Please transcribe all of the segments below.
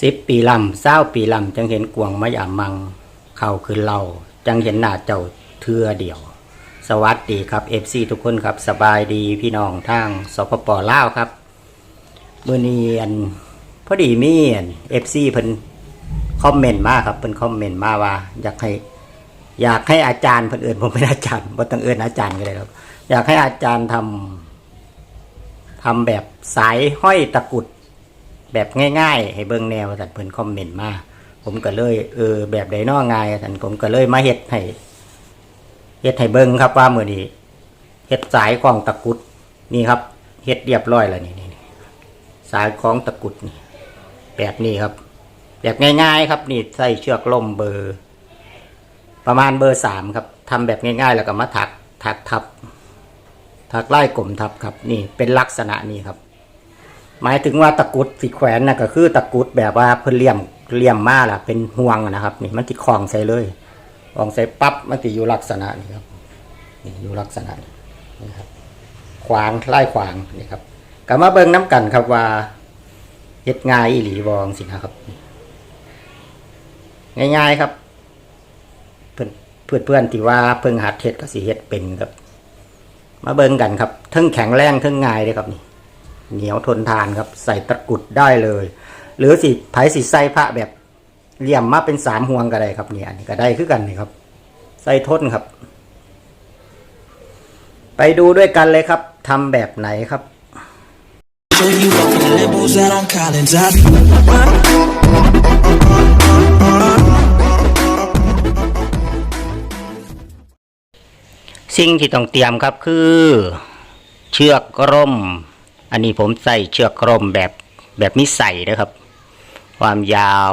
สิบปีลำเศร้าปีลำจังเห็นกวงมะยามัง เข้าคือเราจังเห็นหน้าเจ้าเทือเดียว สวัสดีครับเอฟซีทุกคนครับสบายดีพี่น้องทางสปปลาวครับเมื่อนี้อันพอดีมีเอฟซีเพิ่นคอมเมนต์มาครับเพิ่นคอมเมนต์มาว่า อยากให้ อยากให้อาจารย์เพิ่นเอื่นผมเป็นอาจารย์บ่ต้องเอื่นอาจารย์ก็ได้ครับ อยากให้อาจารย์ทำทำแบบสายห้อยตะกุด แบบง่ายๆ ให้เบิ่งแนวสันเพิ่นคอมเมนต์มาผมก็เลยเออแบบใดน้อง่ายสันผมก็เลยมาเฮ็ดให้เฮ็ดให้เบิ่งครับว่ามื้อนี้เฮ็ดสายของตะกุดนี่ครับเฮ็ดเรียบร้อยแล้วนี่นี่สายของตะกุดนี่แบบนี้ครับ แบบง่ายๆ ครับนี่ใส่เชือกล่มเบอร์ ประมาณเบอร์สามครับทำแบบง่ายๆ แล้วก็มาถักถักทับถักไล่กลมทับครับ นี่เป็นลักษณะนี้ครับ หมายถึงว่าตะกุดสีแขวนนะก็คือตะกุดแบบว่าเพิ่นเลี่ยมเลี่ยมมาล่ะ เป็นห่วงนะครับ นี่มันติดคลองใส่เลยคลองใส่ปั๊บมันติอยู่ลักษณะนี้ครับนี่อยู่ลักษณะนี้นี่ครับ ขวางไล่ขวางนี่ครับก็มาเบิ่งน้ำกันครับว่าเฮ็ดง่ายอีหลีบองสินะครับ ง่ายๆครับ เพื่อนเพื่อนเพื่อนที่ว่าเพิ่งหัดเฮ็ดก็สิเฮ็ดเป็นครับ มาเบิ่งกันครับทั้งแข็งแรงทั้งง่ายเลยครับนี่ เหนียวทนทานครับ ใส่ตะกุดได้เลย หรือสิไผสิใส่พระแบบเหลี่ยมมาเป็นสามห่วงก็ได้ครับเนี่ยอันนี้ก็ได้คือกันนี่ครับ ใส่ทนครับ ไปดูด้วยกันเลยครับทำแบบไหนครับ สิ่งที่ต้องเตรียมครับคือ เชือกร่ม อันนี้ผมใส่เชือกร่มแบบแบบมิใส่นะครับ ความยาว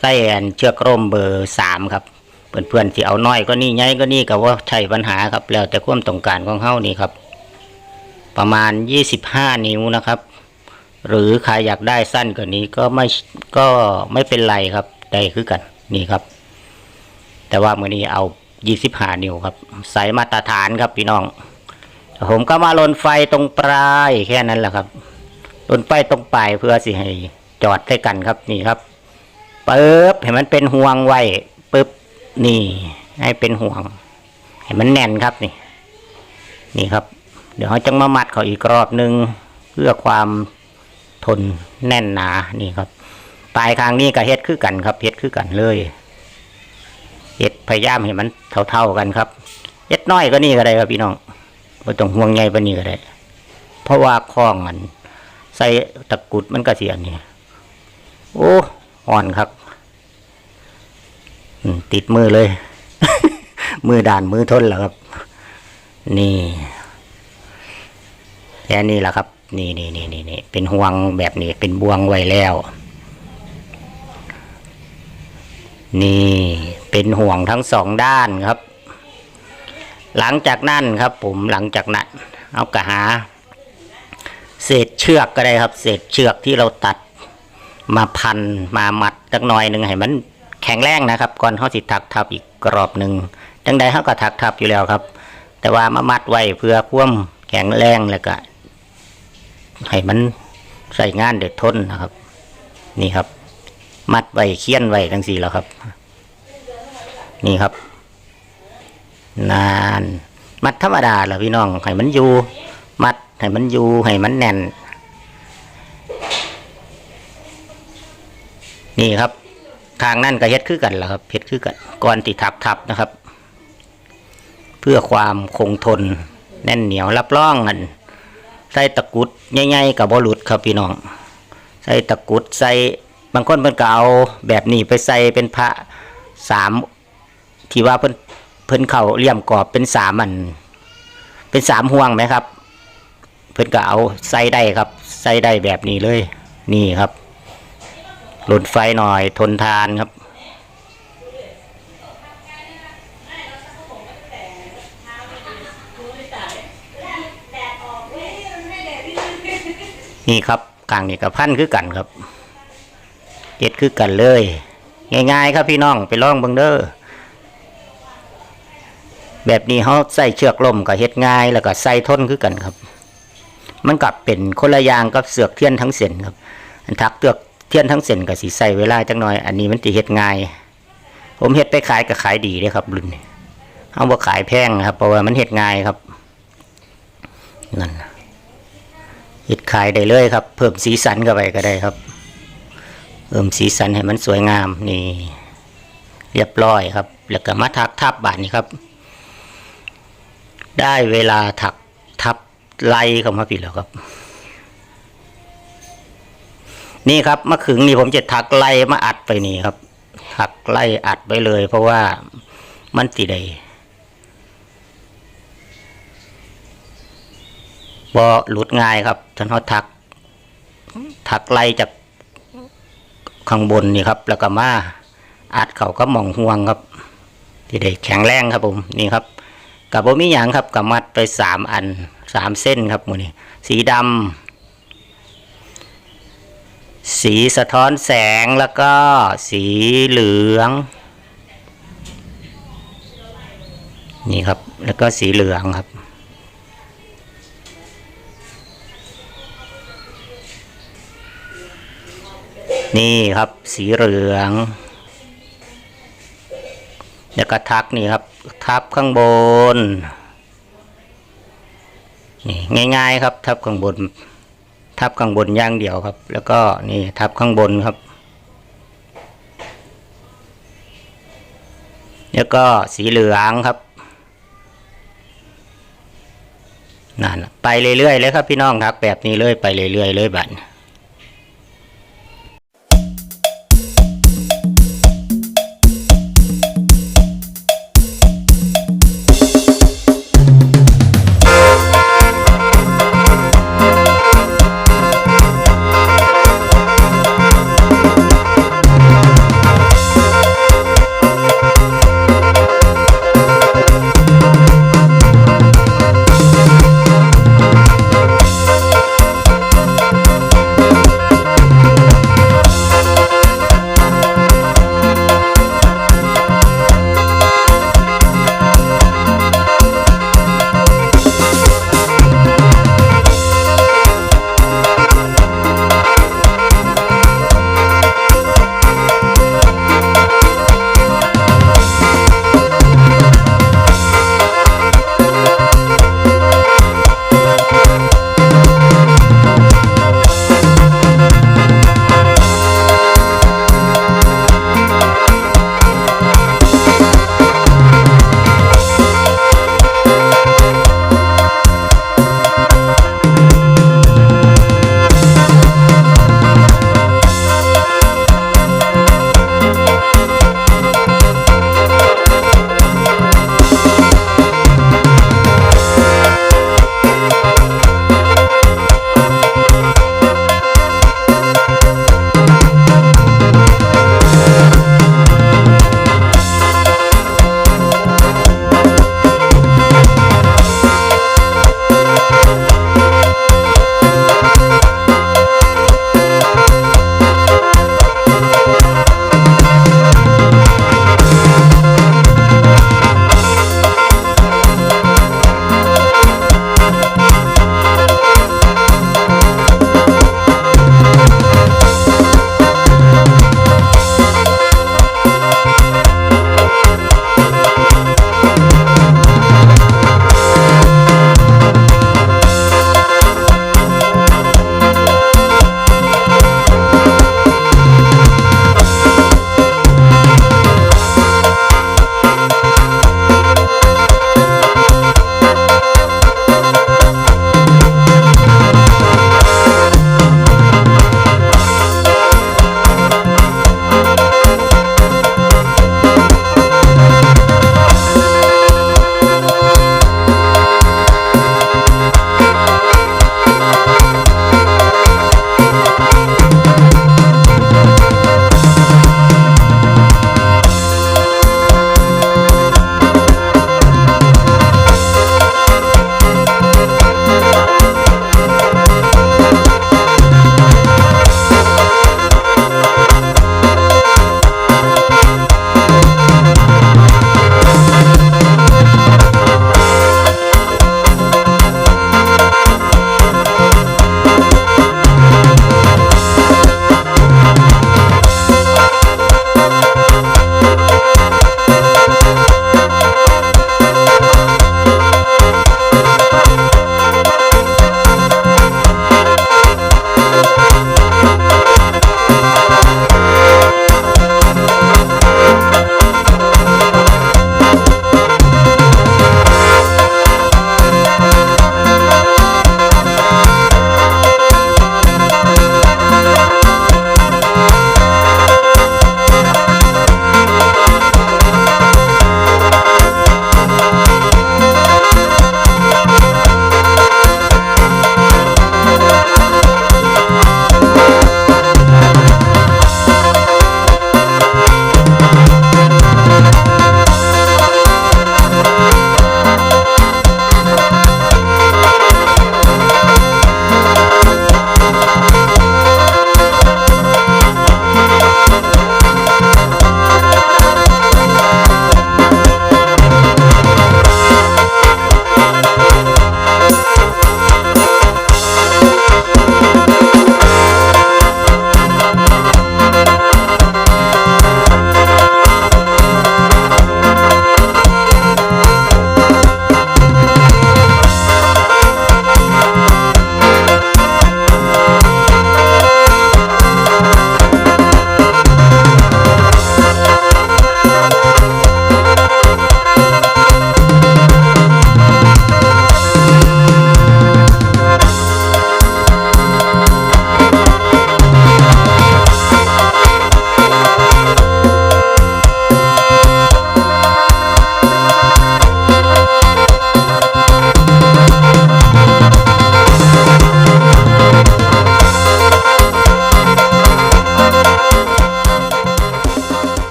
ใส่แอนเชือกร่มเบอร์สามครับเพื่อนๆที่เอาน้อยก็นี่ใหญ่ก็นี่ก็ว่าใช่ปัญหาครับ แล้วแต่ความต้องการของเฮานี่ครับ ประมาณ 25 นิ้วนะครับ หรือใครอยากได้สั้นกว่านี้ก็ไม่ก็ไม่เป็นไรครับได้คือกันนี่ครับ แต่ว่าเมื่อนี้เอา 25 นิ้วครับใส่มาตรฐานครับพี่น้อง ผมก็มาลนไฟตรงปลายแค่นั้นแหละครับลนไฟตรงปลายเพื่อสิให้จอดใส่กันครับนี่ครับปึ๊บให้มันเป็นห่วงไว้ปึ๊บนี่ ให้เป็นห่วง ให้มันแน่นครับนี่ นี่ครับ เดี๋ยวเขาจะมามัดเขาอีกรอบหนึ่งเพื่อความทนแน่นหนานี่ครับปลายคางนี้ก็เฮ็ดคือกันครับเฮ็ดคือกันเลยเฮ็ดพยายามให้มันเท่าๆกันครับเฮ็ดน้อยก็นี่ก็ได้ครับพี่น้อง บ่ต้องห่วงใหญ่ปานนี้ก็ได้เพราะว่าคล้องมัน ใส่ตะกุดมันก็เสียนี่โอ้อ่อนครับติดมือเลย มือด่านมือทนแล้วครับ นี่แค่นี้แหละครับ นี่นี่นี่นี่นี่เป็นห่วงแบบนี้ เป็นบ่วงไว้แล้ว นี่เป็นห่วงทั้งสองด้านครับ หลังจากนั้นครับผมหลังจากนั้นเอากระหา เศษเชือกก็ได้ครับ เศษเชือกที่เราตัดมาพันมามัดสักหน่อยหนึ่งให้มันแข็งแรงนะครับ ก่อนเขาสิถักทับอีกกรอบหนึ่งจังใดเขาก็ถักทับอยู่แล้วครับ แต่ว่ามามัดไว้เพื่อควมแข็งแรงแล้วก็ให้มันใส่งานเด็ดทนนะครับ นี่ครับ มัดไว้เคี่ยนไว้ทั้งสี่แล้วครับ นี่ครับ นาน มัดธรรมดาแหละพี่น้องให้มันอยู่ มัดให้มันอยู่ให้มันแน่น นี่ครับทางนั่นก็เฮ็ดคือกันแหละครับเฮ็ดคือกันก่อนติดทับทับนะครับ เพื่อความคงทน แน่นเหนียวรับรองกันใส่ตะกุดใหญ่ๆกับบอลุดครับพี่น้อง ใส่ตะกุดใส่บางคนเพิ่นก็เอาแบบนี้ไปใส่เป็นพระสามที่ว่าเพิ่น เพิ่นเข่าเลี่ยมกรอบเป็นสามอัน เป็นสามห่วงไหมครับ เพิ่นก็เอาใส่ได้ครับ ใส่ได้แบบนี้เลย นี่ครับหลุดไฟหน่อยทนทานครับ นี่ครับกลางนี่กับพันคือกันครับเจ็ดคือกันเลย ง่ายๆครับพี่น้องไปลองเบิ่งเด้อ แบบนี้เขาใส่เชือกลมกับเฮ็ดง่าย แล้วก็ใส่ทนคือกันครับ มันกลับเป็นคนละยางกับเสือกเทียนทั้งเส้นครับทักเตือกเทียนทั้งเส้นก็สิใส่เวลาจังหน่อย อันนี้มันสิเฮ็ดง่าย ผมเฮ็ดไปขายก็ขายดีเด้ครับรุ่นเอาบ่ขายแพงครับเพราะว่ามันเฮ็ดง่ายครับนั่นเฮ็ดขายได้เลยครับ เพิ่มสีสันเข้าไปก็ได้ครับ เพิ่มสีสันให้มันสวยงามนี่ เรียบร้อยครับ แล้วก็มาทักทับบาทนี้ครับ ได้เวลาถักทับไล่เข้ามาผิดแล้วครับ นี่ครับมะขึงนี่ผมจะถักไล่มาอัดไปนี่ครับถักไล่อัดไปเลย เพราะว่ามันติได้บอหลุดง่ายครับท่านเขาถัก ถักไล่จากข้างบนนี่ครับ แล้วก็มาอัดเขาก็มองห่วงครับที่ได้แข็งแรงครับผมนี่ครับ กับผมมีอย่างครับกับมัดไปสามอันสามเส้นครับหมูนี่สีดำสีสะท้อนแสงแล้วก็สีเหลือง นี่ครับแล้วก็สีเหลืองครับนี่ครับสีเหลือง แล้วก็ทักนี่ครับ ทับข้างบน นี่ง่าย ๆ ครับ ทับข้างบน ทับข้างบนย่างเดียวครับ แล้วก็นี่ทับข้างบนครับ แล้วก็สีเหลืองครับนั่นไปเรื่อยๆเลยครับพี่น้องทักแบบนี้เลยไปเรื่อยๆเลยบัดน